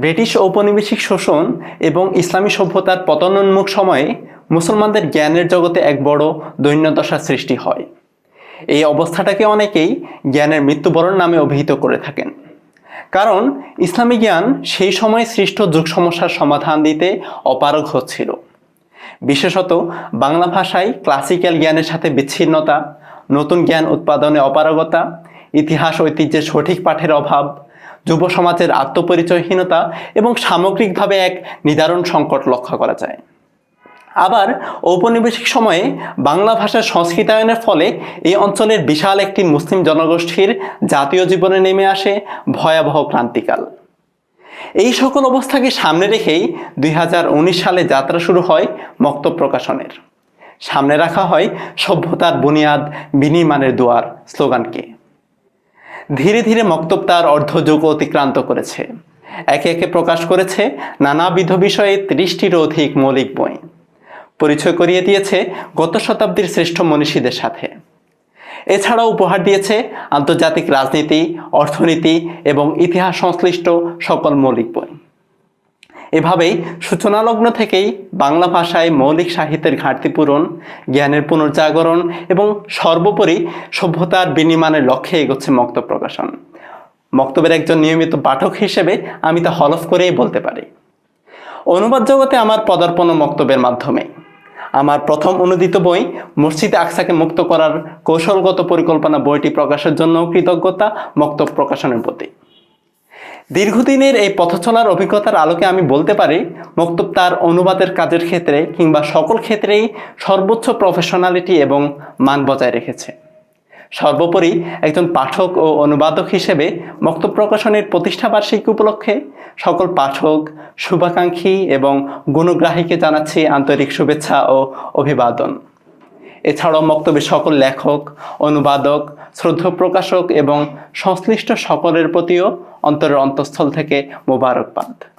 British ঔপনিবেশিক শোষণ এবং ইসলামী সভ্যতার পতনোন্মুখ সময়ে মুসলমানদের জ্ঞানের জগতে এক বড় দৈন্যদশার সৃষ্টি হয়। এই অবস্থাটাকে অনেকেই জ্ঞানের মৃত্যুবরণ নামে অভিহিত করে থাকেন। কারণ ইসলামী জ্ঞান সেই সময় সৃষ্ট যুগ সমস্যার সমাধান দিতে অপারগ হচ্ছিল। বিশেষত বাংলা ভাষায় ক্লাসিক্যাল জ্ঞানের সাথে বিচ্ছিন্নতা, নতুন জ্ঞান উৎপাদনে অপারগতা, ইতিহাস ঐতিহ্যের সঠিক পাঠের অভাব যুব সমাজের আত্মপরিচয়হীনতা এবং সামগ্রিকভাবে এক নিদারণ সংকট লক্ষ্য করা যায়। আবার ঔপনিবেশিক সময়ে বাংলা ভাষার সংস্কৃতায়নের ফলে এই অঞ্চলের বিশাল একটি মুসলিম জনগোষ্ঠীর জাতীয় জীবনে নেমে আসে ভয়াবহ ক্রান্তিকাল। এই সকল অবস্থাকে সামনে রেখেই দুই হাজার উনিশ সালে যাত্রা শুরু হয় মক্তব প্রকাশনের। সামনে রাখা হয় সভ্যতার বুনিয়াদ বিনির্মাণের দুয়ার স্লোগানকে। ধীরে ধীরে মক্তব তার অর্ধযুগ অতিক্রান্ত করেছে। একে একে প্রকাশ করেছে নানাবিধ বিষয়ে ত্রিশটিরও অধিক মৌলিক বই। পরিচয় করিয়ে দিয়েছে গত শতাব্দীর শ্রেষ্ঠ মনীষীদের সাথে। এছাড়াও উপহার দিয়েছে আন্তর্জাতিক রাজনীতি, অর্থনীতি এবং ইতিহাস সংশ্লিষ্ট সকল মৌলিক বই। এভাবেই সূচনালগ্ন থেকেই বাংলা ভাষায় মৌলিক সাহিত্যের ঘাটতি পূরণ, জ্ঞানের পুনর্জাগরণ এবং সর্বোপরি সভ্যতার বিনির্মাণের লক্ষ্যে এগোচ্ছে মক্তব প্রকাশন। মক্তবের একজন নিয়মিত পাঠক হিসেবে আমি তা হলফ করেই বলতে পারি। অনুবাদ জগতে আমার পদার্পণ মক্তবের মাধ্যমে। আমার প্রথম অনুদিত বই মসজিদে আকসাকে মুক্ত করার কৌশলগত পরিকল্পনা বইটি প্রকাশের জন্য কৃতজ্ঞতা মক্তব প্রকাশনের প্রতি। দীর্ঘদিনের এই পথ চলার অভিজ্ঞতার আলোকে আমি বলতে পারি মক্তব তার অনুবাদের কাজের ক্ষেত্রে কিংবা সকল ক্ষেত্রেই সর্বোচ্চ প্রফেশনালিটি এবং মান বজায় রেখেছে। সর্বোপরি একজন পাঠক ও অনুবাদক হিসেবে মক্তব প্রকাশনের প্রতিষ্ঠাবার্ষিকী উপলক্ষে সকল পাঠক, শুভাকাঙ্ক্ষী এবং গুণগ্রাহীকে জানাচ্ছি আন্তরিক শুভেচ্ছা ও অভিবাদন। এছাড়াও মক্তবে সকল লেখক, অনুবাদক শ্রদ্ধ প্রকাশক এবং সংশ্লিষ্ট সকলের প্রতিও অন্তরের অন্তঃস্থল থেকে মোবারকবাদ।